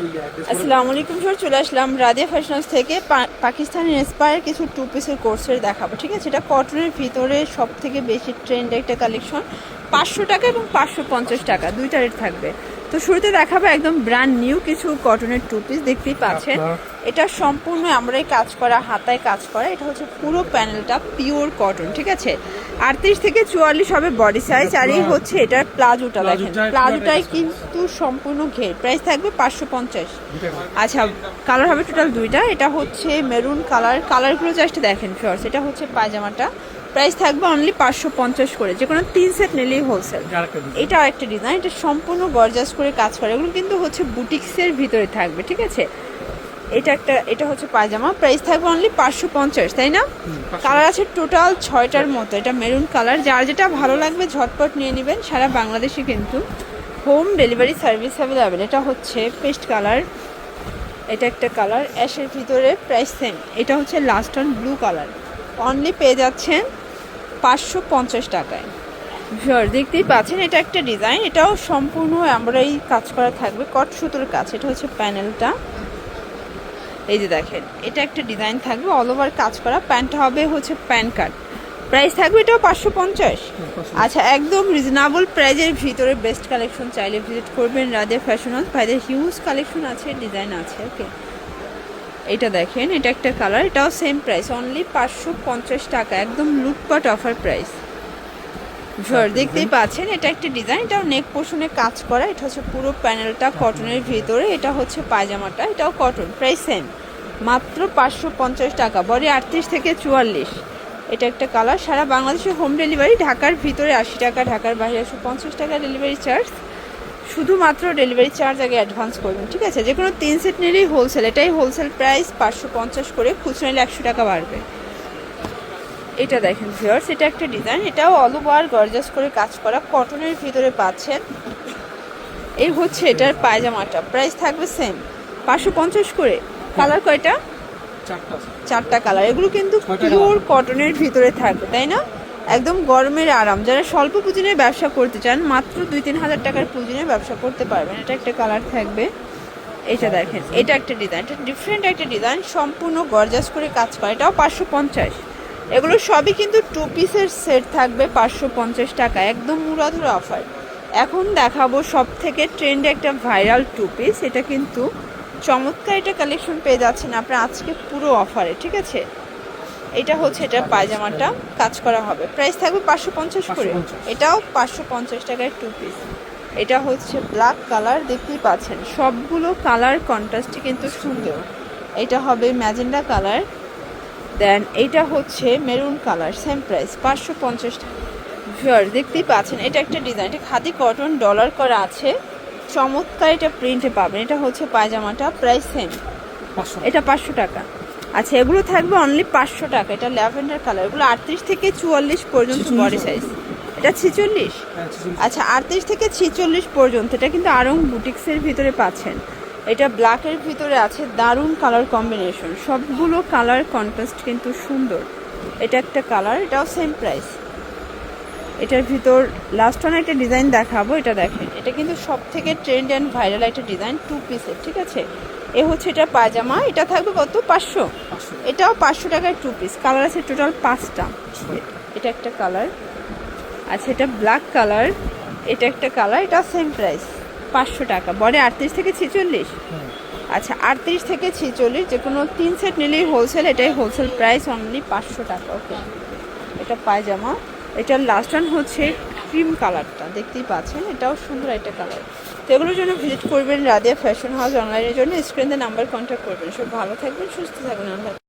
আসসালামু আলাইকুম স্যার চলে আসলাম রাদিয়া ফ্যাশন হাউস থেকে। পা- পাকিস্তানি ইন্সপায়ার কিছু টু পিসের কোর্সের দেখাবো ঠিক আছে? এটা কটনের ভিতরে সব থেকে বেশি ট্রেন্ড একটা কালেকশন পাঁচশো টাকা এবং পাঁচশো পঞ্চাশ টাকা দুইটা রেট থাকবে। তো শুরুতে দেখাবো একদম ব্র্যান্ড নিউ কিছু কটনের টু পিস দেখতেই পাচ্ছেন। এটা সম্পূর্ণ আমরাই কাজ করা হাতায় কাজ করা। এটা হচ্ছে পুরো প্যানেলটা পিওর কটন ঠিক আছে? আটত্রিশ থেকে চুয়াল্লিশ হবে বডি সাইজ আর এই হচ্ছে এটার প্লাজোটা দেখেন। প্লাজোটায় প্লাজোটাই কিন্তু সম্পূর্ণ ঘের। প্রাইস থাকবে পাঁচশো পঞ্চাশ। আচ্ছা কালার হবে টোটাল দুইটা। এটা হচ্ছে মেরুন কালার কালারগুলো জাস্ট দেখেন ফিওর্স এটা হচ্ছে পায়জামাটা। প্রাইস থাকবে অনলি পাঁচশো পঞ্চাশ করে। যে কোনো তিন সেট নিলেই হোলসেল এটাও একটা ডিজাইন এটা সম্পূর্ণ গর্জাস করে কাজ করে। এগুলো কিন্তু হচ্ছে বুটিক্সের ভিতরে থাকবে ঠিক আছে? এটা একটা এটা হচ্ছে পায়জামা। প্রাইস থাকবে অনলি পাঁচশো পঞ্চাশ তাই না? কালার আছে টোটাল ছয়টার মতো এটা মেরুন কালার যার যেটা ভালো লাগবে ঝটপট নিয়ে নেবেন। সারা বাংলাদেশে কিন্তু হোম ডেলিভারি সার্ভিস অ্যাভেলেবেল এটা হচ্ছে পেস্ট কালার এটা একটা কালার অ্যাশের ভিতরে প্রাইস সেম এটা হচ্ছে last on blue colour only পেয়ে যাচ্ছেন পাঁচশো পঞ্চাশ টাকায়। শিওর দেখতেই পাচ্ছেন এটা একটা ডিজাইন এটাও সম্পূর্ণ আমরাই কাজ করা থাকবে কট সুতোর কাজ। এটা হচ্ছে প্যানেলটা এই যে দেখেন এটা একটা ডিজাইন থাকবে অল ওভার কাজ করা প্যান্টটা হবে হচ্ছে প্যান কার্ড প্রাইস থাকবে এটাও পাঁচশো পঞ্চাশ। আচ্ছা একদম রিজনেবল প্রাইজের ভিতরে বেস্ট কালেকশন চাইলে ভিজিট করবেন রাজিয়া ফ্যাশন হাউস ভাইদের হিউজ কালেকশন আছে ডিজাইন আছে ওকে এটা দেখেন এটা একটা কালার এটাও সেম প্রাইস অনলি পাঁচশো পঞ্চাশ টাকা একদম লুটপাট অফার প্রাইস ঝড় দেখতেই পাচ্ছেন এটা একটা ডিজাইন এটাও নেক পোষণে কাজ করা এটা হচ্ছে পুরো প্যানেলটা কটনের ভিতরে এটা হচ্ছে পায়জামাটা এটাও কটন প্রাইস সেম মাত্র পাঁচশো পঞ্চাশ টাকা বডি আটত্রিশ থেকে চুয়াল্লিশ। এটা একটা কালার সারা বাংলাদেশে হোম ডেলিভারি ঢাকার ভিতরে আশি টাকা ঢাকার বাইরে একশো পঞ্চাশ টাকা ডেলিভারি চার্জ শুধুমাত্র ডেলিভারি চার্জ আগে অ্যাডভান্স করবেন ঠিক আছে? যে কোনো তিন সেট নিলেই হোলসেল এটাই হোলসেল প্রাইস পাঁচশো পঞ্চাশ করে খুচরো নিলে একশো টাকা বাড়বে। এটা দেখেন ভিউয়ার্স এটা একটা ডিজাইন এটাও অল ওভার গর্জাস করে কাজ করা কটনের ভিতরে পাচ্ছেন। এই হচ্ছে এটার পায়জামাটা প্রাইস থাকবে সেম পাঁচশো পঞ্চাশ করে। কালার কয়টা? চারটা কালার এগুলো কিন্তু পিওর কটনের ভিতরে থাকবে তাই না? একদম গরমের আরাম। যারা স্বল্প পুঁজিনের ব্যবসা করতে চান মাত্র দুই তিন হাজার টাকার পুঁজিনের ব্যবসা করতে পারবেন। এটা একটা কালার থাকবে। এটা দেখেন এটা একটা ডিজাইন এটা ডিফারেন্ট একটা ডিজাইন সম্পূর্ণ গর্জাস করে কাজ করে। এটাও পাঁচশো পঞ্চাশ। এগুলো সবই কিন্তু টু পিসের সেট থাকবে পাঁচশো পঞ্চাশ টাকা একদম মুরাধুরা অফার এখন দেখাবো সব থেকে ট্রেন্ডে একটা ভাইরাল টু পিস এটা কিন্তু চমৎকার এটা কালেকশন পেয়ে যাচ্ছেন আপনার আজকে পুরো অফারে ঠিক আছে? এটা হচ্ছে এটা পায়জামাটা কাজ করা হবে। প্রাইস থাকবে পাঁচশো পঞ্চাশ করে। এটাও পাঁচশো পঞ্চাশ টাকায় টু পিস এটা হচ্ছে ব্ল্যাক কালার দেখতেই পাচ্ছেন। সবগুলো কালার কন্ট্রাস্টই কিন্তু সুন্দর। এটা হবে ম্যাজেন্ডা কালার দেন এটা হচ্ছে মেরুন কালার সেম প্রাইস পাঁচশো পঞ্চাশ ভিওর দেখতেই পাচ্ছেন এটা একটা ডিজাইন এটা খাদি কটন ডলার করা আছে। চমৎকার এটা প্রিন্টে পাবেন এটা হচ্ছে পায়জামাটা প্রাইস সেম এটা পাঁচশো টাকা। আচ্ছা এগুলো থাকবে অনলি পাঁচশো টাকা এটা ল্যাভেন্ডার কালার। এগুলো আটত্রিশ থেকে চুয়াল্লিশ পর্যন্ত 46 বডি সাইজ এটা ছিচল্লিশ? আচ্ছা আটত্রিশ থেকে ছিচল্লিশ পর্যন্ত এটা কিন্তু আরং বুটিক্সের ভিতরে পাচ্ছেন। এটা ব্ল্যাকের ভিতরে আছে দারুণ কালার কম্বিনেশন সবগুলো কালার কন্ট্রাস্ট কিন্তু সুন্দর। এটা একটা কালার এটাও সেম প্রাইস এটার ভিতর লাস্ট ওয়ান একটা ডিজাইন দেখাবো, এটা দেখেন। এটা কিন্তু সব থেকে ট্রেন্ড অ্যান্ড ভাইরাল একটা ডিজাইন টু পিসের ঠিক আছে? এ হচ্ছে এটা পায়জামা, এটা থাকবে কত? পাঁচশো। এটাও পাঁচশো টাকায় টু পিস কালার আছে টোটাল পাঁচটা। এটা একটা কালার আচ্ছা এটা ব্ল্যাক কালার এটা একটা কালার এটা সেম প্রাইস পাঁচশো টাকা। বডি আটত্রিশ থেকে ছেচল্লিশ। আচ্ছা আটত্রিশ থেকে ছেচল্লিশ যে কোনো তিন সেট নিলেই হোলসেল এটাই হোলসেল প্রাইস অনলি পাঁচশো টাকা ওকে এটা পায়জামা। এটার লাস্ট ওয়ান হচ্ছে ক্রিম কালারটা দেখতেই পাচ্ছেন এটাও সুন্দর একটা কালার তো এগুলোর জন্য ভিজিট করবেন রাদিয়া ফ্যাশন হাউস অনলাইনের জন্য স্ক্রিনে নাম্বার কন্ট্যাক্ট করবেন। সব ভালো থাকবেন সুস্থ থাকবেন আল্লাহ